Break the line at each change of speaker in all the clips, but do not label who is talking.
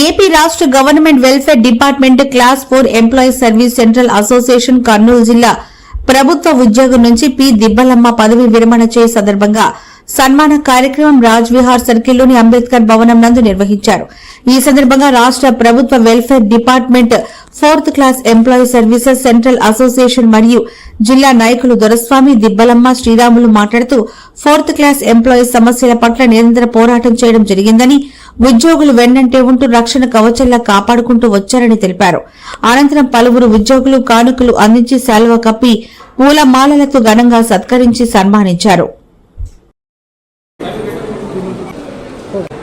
AP రాష్ట్ర government welfare department class four employees service central association Kurnool జిల్లా ప్రభుత్వ ఉద్యోగం నుంచి పి దిబ్బలమ్మ పదవి విరమణ చేయ సందర్భంగా సన్మాన కార్యక్రమం రాజ్ విహార్ సర్కిల్లోని అంబేద్కర్ భవనం నందు నిర్వహించారు. ఈ సందర్భంగా రాష్ట్ర ప్రభుత్వ welfare department fourth class employee services central association మరియు జిల్లా నాయకులు దొరస్వామి దిబ్బలమ్మ శ్రీరాములు మాట్లాడుతూ ఫోర్త్ క్లాస్ ఎంప్లాయీస్ సమస్యల పట్ల నిరంతర పోరాటం చేయడం జరిగిందని ఉద్యోగులు వెన్నంటే ఉంటూ రక్షణ కవచంలా కాపాడుకుంటూ వచ్చారని తెలిపారు. అనంతరం పలువురు ఉద్యోగులు కానుకలు అందించి శాలువ కప్పి పూలమాలలతో ఘనంగా సత్కరించి సన్మానించారు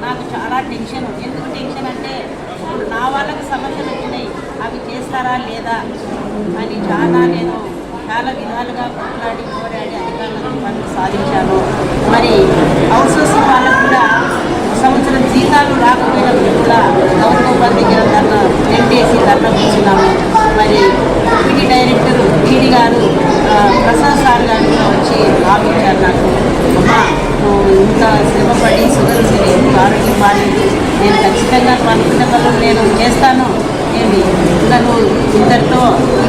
నాకు చాలా టెన్షన్ ఎందుకు టెన్షన్ అంటే ఇప్పుడు నా వాళ్ళకి సమస్యలు వచ్చినాయి. అవి చేస్తారా లేదా అని చాలా నేను చాలా విధాలుగా కొట్లాడి పోరాడి అధికారులకు పనులు సాధించాను. మరి అవుట్సోర్సింగ్ వాళ్ళకు కూడా సంవత్సరం జీతాలు రాకపోయినప్పుడు కూడా గౌరవ దగ్గర ధర్మ రెండేసి ధర్మ కూర్చున్నాము. మరి పిడి డైరెక్టర్ పీడి గారు ప్రసాద్ సార్ గారు కూడా వచ్చి ఆపించారు నాకు. అమ్మా ఇంత శ్రమపడి షుగర్ ఉంది ఆరోగ్యం బాగాలేదు నేను ఖచ్చితంగా అనుకున్న పనులు నేను చేస్తాను ఏమి నన్ను ఇద్దరితో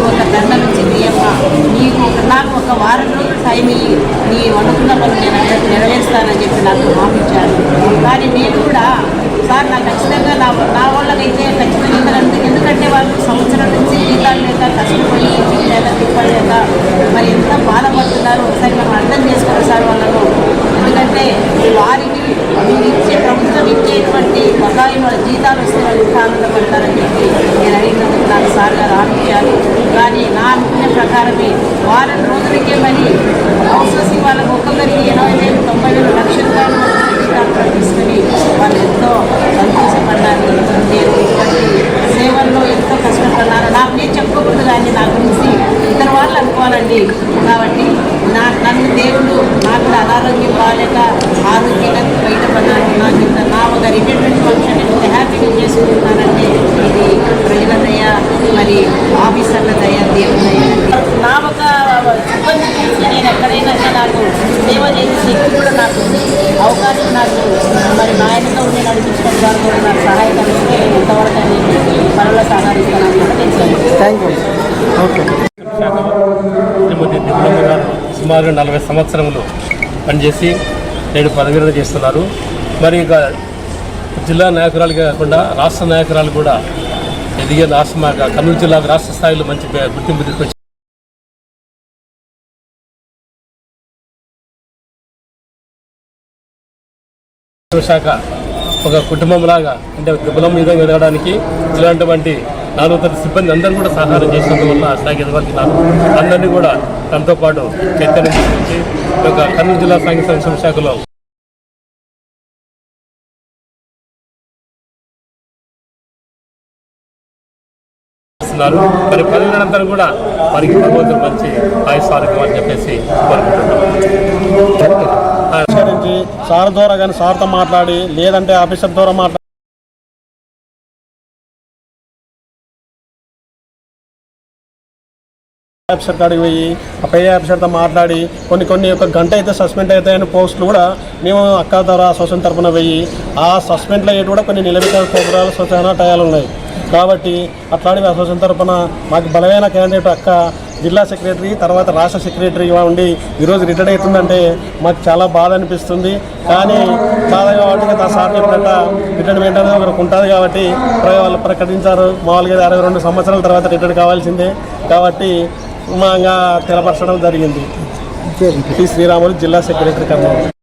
ఒక దండ నుంచి తీయమ్మ నీకు ఒక నాకు ఒక వారం రోజులు టైం ఇవి నీ అనుకున్న పనులు నేను నెరవేరుస్తానని చెప్పి నాకు మాపించాను కానీ నేను కూడా సార్ నాకు ఖచ్చితంగా నా నా వాళ్ళకైతే ఖచ్చితంగా ఎందుకంటే వాళ్ళు సంవత్సరం నుంచి జీతాలు లేక కష్టపడి ఇంటికి లేక తిప్పలేక మరి ఎంత బాధపడుతున్నారు ఒకసారి మనం అర్థం చేసుకోవాలి సార్ వాళ్ళను ఎందుకంటే వారికి మీరు ఇచ్చే ప్రభుత్వం ఇచ్చేటువంటి మన వాళ్ళ జీతాలు వస్తే వాళ్ళు ఇంకా ఆనందపడతారని చెప్పి నేను అడిగినందుకు నాకు సార్ గారు కానీ నా అనుకున్న ప్రకారమే వారం రోజులకే మరి అవుట్సోర్సింగ్ వాళ్ళకు ఒక్కొక్కరికి ఎనభై వేలు తొంభై వేలు లక్ష రూపాయలు జీతాలు ప్రకటిస్తుని వాళ్ళు ఎంతో సంతోషపడ్డారు. నేను ఇటువంటి సేవల్లో ఎంతో కష్టపడ్డాను. నాకు నేను చెప్పుకోకూడదు కానీ నా గురించి ఇతర వాళ్ళు అనుకోవాలండి కాబట్టి నా నన్ను దేవుడు నాకు కూడా అనారోగ్యం బాగాలేక ఆరోగ్యంగా బయటపడ్డాను నాకు ఇంత నా ఒక రిటైర్మెంట్ ఫంక్షన్ ఎంత హ్యాపీగా చేసుకుంటున్నానంటే ఇది ప్రజల దయ మరి ఆఫీసర్ల దయ దేవుని దయ నా ఒక సిబ్బంది చూసి నేను ఎక్కడైనా నాకు సేవ చేసే శక్తి కూడా నాకు అవకాశం నాకు మరి ఉండి నడిపించడం ద్వారా కూడా నాకు నేను ఎంతవరకు అనేది పనుల సహకరిస్తానని కూడా తెలిసాను
thank you okay
Srimati Digulamma గారు సుమారు నలభై సంవత్సరములు పనిచేసి నేడు పదవిరణ చేస్తున్నారు. మరి ఇక జిల్లా నాయకురాలుగా కాకుండా రాష్ట్ర నాయకురాలు కూడా ఎదిగే రాష్ట్ర కర్నూలు జిల్లా రాష్ట్ర స్థాయిలో మంచి గుర్తింపు తీసుకొచ్చి శాఖ ఒక కుటుంబంలాగా అంటే దిబ్బలం మీద ఎదగడానికి ఇలాంటివంటి నాలుగు తరగతి సిబ్బంది అందరూ కూడా సహాయం చేసినందువల్ల ఆ స్థాయికి ఎదగలుగుతున్నారు అందరినీ కూడా తనతో పాటు చైతన్యం తీసుకొచ్చి ఈ కర్నూలు జిల్లా సాంఘిక సంక్షేమ శాఖలో ఇస్తున్నారు మరి పదవి కూడా వారికి భగవంతుడు మంచి ఆయుష్ ఆరోగ్యం అని చెప్పేసి కోరుకుంటున్నాం.
గురించి సార్ ద్వారా కానీ సార్తో మాట్లాడి లేదంటే ఆఫీసర్ ద్వారా మాట్లాడి ఆఫీసర్ కాడికి పోయి ఆ పై ఆఫీసర్తో మాట్లాడి కొన్ని కొన్ని ఒక గంట అయితే సస్పెండ్ అవుతాయని పోస్టులు కూడా మేము అక్క ద్వారా అసోసియేషన్ తరపున పోయి ఆ సస్పెండ్లు అయ్యేటి కూడా కొన్ని నిలబెట్టిన ప్రోగ్రాలు సూచన టయాలు ఉన్నాయి. కాబట్టి అట్లాంటివి అసోసియేషన్ తరపున మాకు బలమైన క్యాండిడేట్ అక్క జిల్లా సెక్రటరీ తర్వాత రాష్ట్ర సెక్రటరీగా ఉండి ఈరోజు రిటైర్డ్ అవుతుందంటే మాకు చాలా బాధ అనిపిస్తుంది. కానీ బాధ కాబట్టి నా సార్ చెప్పినట్ట రిటైర్మెంట్ అనేది ఒకరికి ఉంటుంది కాబట్టి వాళ్ళు ప్రకటించారు. మామూలుగా అరవై రెండు సంవత్సరాల తర్వాత రిటైర్డ్ కావాల్సిందే. కాబట్టి మా తెలపరచడం జరిగింది. శ్రీరాములు జిల్లా సెక్రటరీ కర్నూలు.